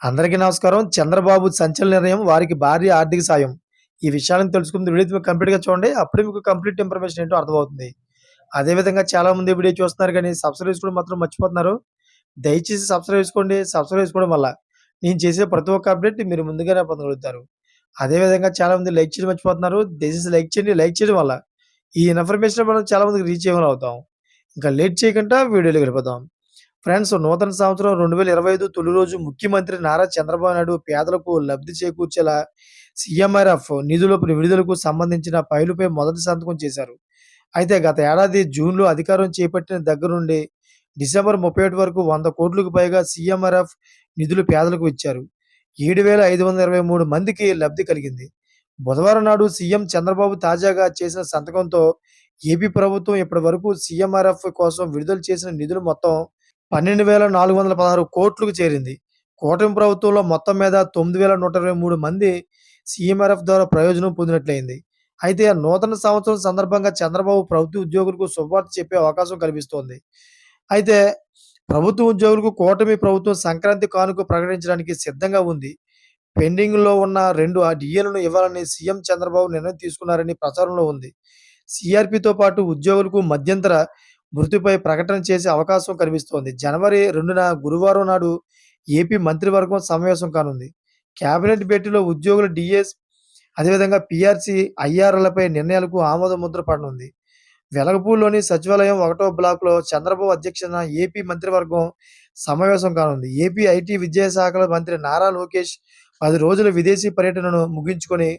అందరికీ నమస్కారం. చంద్రబాబు సంచలన నిర్ణయం, వారికి భారీ ఆర్థిక సాయం. ఈ విషయాలను తెలుసుకుంది వీడియో కంప్లీట్‌గా చూడండి. అప్పుడే మీకు కంప్లీట్ ఇన్ఫర్మేషన్ ఏంటో అర్థమవుతుంది. అదే విధంగా చాలామంది వీడియో చూస్తున్నారు కానీ సబ్స్క్రైబ్ చేసుకోవడం మాత్రం మర్చిపోతున్నారు. దయచేసి సబ్స్క్రైబ్ చేసుకోండి. సబ్స్క్రైబ్ చేసుకోవడం వల్ల నేను చేసే ప్రతి ఒక్క అప్డేట్ మీరు ముందుగానే పొందగలుగుతారు. అదే విధంగా చాలామంది లైక్ చేయడం మర్చిపోతున్నారు. దయచేసి లైక్ చేయండి. లైక్ చేయడం వల్ల ఈ ఇన్ఫర్మేషన్ మనం చాలా మందికి రీచ్ అయ్యేవాళ్ళం అవుతాం. ఇంకా లేట్ చేయకుండా వీడియోలోకి గడిపోతాం ఫ్రెండ్స్ నూతన సంవత్సరం 2025 తొలి రోజు ముఖ్యమంత్రి నారా చంద్రబాబు నాయుడు పేదలకు లబ్ధి చేకూర్చేలా సీఎంఆర్ఎఫ్ నిధుల విడుదలకు సంబంధించిన ఫైలుపై మొదటి సంతకం చేశారు. అయితే గత ఏడాది జూన్‌లో అధికారం చేపట్టిన దగ్గర నుండి డిసెంబర్ 31 వరకు వంద కోట్లకు పైగా సీఎంఆర్ఎఫ్ నిధులు పేదలకు ఇచ్చారు. 7,523 మందికి లబ్ధి కలిగింది. బుధవారం నాడు సీఎం చంద్రబాబు తాజాగా చేసిన సంతకంతో ఏపీ ప్రభుత్వం ఇప్పటి వరకు సీఎంఆర్ఎఫ్ కోసం విడుదల చేసిన నిధులు మొత్తం 12,416 కోట్లకు చేరింది. కూటమి ప్రభుత్వంలో మొత్తం మీద 9,123 మంది సీఎంఆర్ఎఫ్ ద్వారా ప్రయోజనం పొందినట్లయింది. అయితే నూతన సంవత్సరం సందర్భంగా చంద్రబాబు ప్రభుత్వ ఉద్యోగులకు శుభవార్త చెప్పే అవకాశం కల్పిస్తోంది అయితే ప్రభుత్వ ఉద్యోగులకు కూటమి ప్రభుత్వం సంక్రాంతి కానుక ప్రకటించడానికి సిద్ధంగా ఉంది. పెండింగ్‌లో ఉన్న రెండు ఆ డీఏలను ఇవ్వాలని సీఎం చంద్రబాబు నిర్ణయం తీసుకున్నారని ప్రచారంలో ఉంది. సీఆర్‌పీతో పాటు ఉద్యోగులకు మధ్యంతర మృతిపై ప్రకటన చేసే అవకాశం కనిపిస్తోంది. జనవరి రెండున గురువారం నాడు ఏపీ మంత్రివర్గం సమావేశం కానుంది. కేబినెట్ భేటీలో ఉద్యోగుల డీఏస్ అదేవిధంగా పీఆర్సీ, ఐఆర్‌లపై నిర్ణయాలకు ఆమోద ముద్ర పడనుంది. వెలగపూర్లోని సచివాలయం ఒకటో బ్లాక్‌లో చంద్రబాబు అధ్యక్షతన ఏపీ మంత్రివర్గం సమావేశం కానుంది. ఏపీ ఐటీ, విద్యాశాఖల మంత్రి నారా లోకేష్ పది రోజుల విదేశీ పర్యటనను ముగించుకొని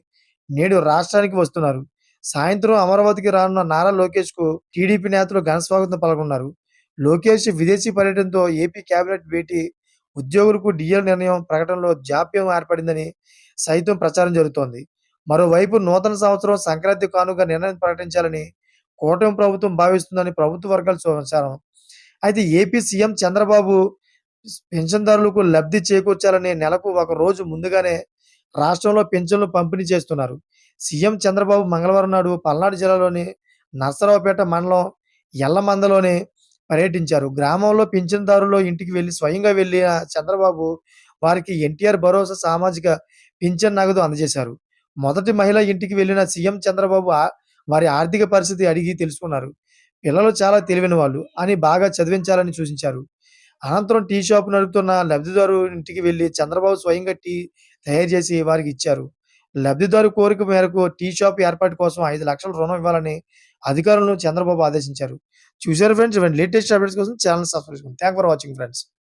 నేడు రాష్ట్రానికి వస్తున్నారు. సాయంత్రం అమరావతికి రానున్న నారా లోకేష్కు టీడీపీ నేతలు ఘనస్వాగతం పలుకున్నారు లోకేష్ విదేశీ పర్యటనతో ఏపీ కేబినెట్ భేటీ, ఉద్యోగులకు డిఎల్ నిర్ణయం ప్రకటనలో జాప్యం ఏర్పడిందని సైతం ప్రచారం జరుగుతోంది. మరోవైపు నూతన సంవత్సరం సంక్రాంతి కానుక నిర్ణయం ప్రకటించాలని కూటమి ప్రభుత్వం భావిస్తుందని ప్రభుత్వ వర్గాలు సమాచారం. అయితే ఏపీ సీఎం చంద్రబాబు పెన్షన్దారులకు లబ్ధి చేకూర్చాలని నెలకు ఒక రోజు ముందుగానే రాష్ట్రంలో పెన్షన్లు పంపిణీ చేస్తున్నారు. సీఎం చంద్రబాబు మంగళవారం నాడు పల్నాడు జిల్లాలోని నర్సరావుపేట మండలం ఎల్లమందలోనే పర్యటించారు. గ్రామంలో పింఛన్దారుల ఇంటికి వెళ్ళి స్వయంగా వెళ్ళిన చంద్రబాబు వారికి ఎన్టీఆర్ భరోసా సామాజిక పింఛన్ నగదు అందజేశారు. మొదటి మహిళ ఇంటికి వెళ్ళిన సీఎం చంద్రబాబు వారి ఆర్థిక పరిస్థితి అడిగి తెలుసుకున్నారు. పిల్లలు చాలా తెలివైన వాళ్ళు అని బాగా చదివించాలని సూచించారు. అనంతరం టీ షాప్ నడుపుతున్న లబ్ధిదారు ఇంటికి వెళ్ళి చంద్రబాబు స్వయంగా టీ తయారు చేసి వారికి ఇచ్చారు. లబ్ధిదారు కోరిక మేరకు టీ షాప్ ఏర్పాటు కోసం ఐదు లక్షల రుణం ఇవ్వాలని అధికారులను చంద్రబాబు ఆదేశించారు. చూసారు ఫ్రెండ్స్ ఇవన్నీ లేటెస్ట్ అప్డేట్స్ కోసం ఛానల్ సబ్స్క్రైబ్ చేసుకోండి. Thank for watching friends.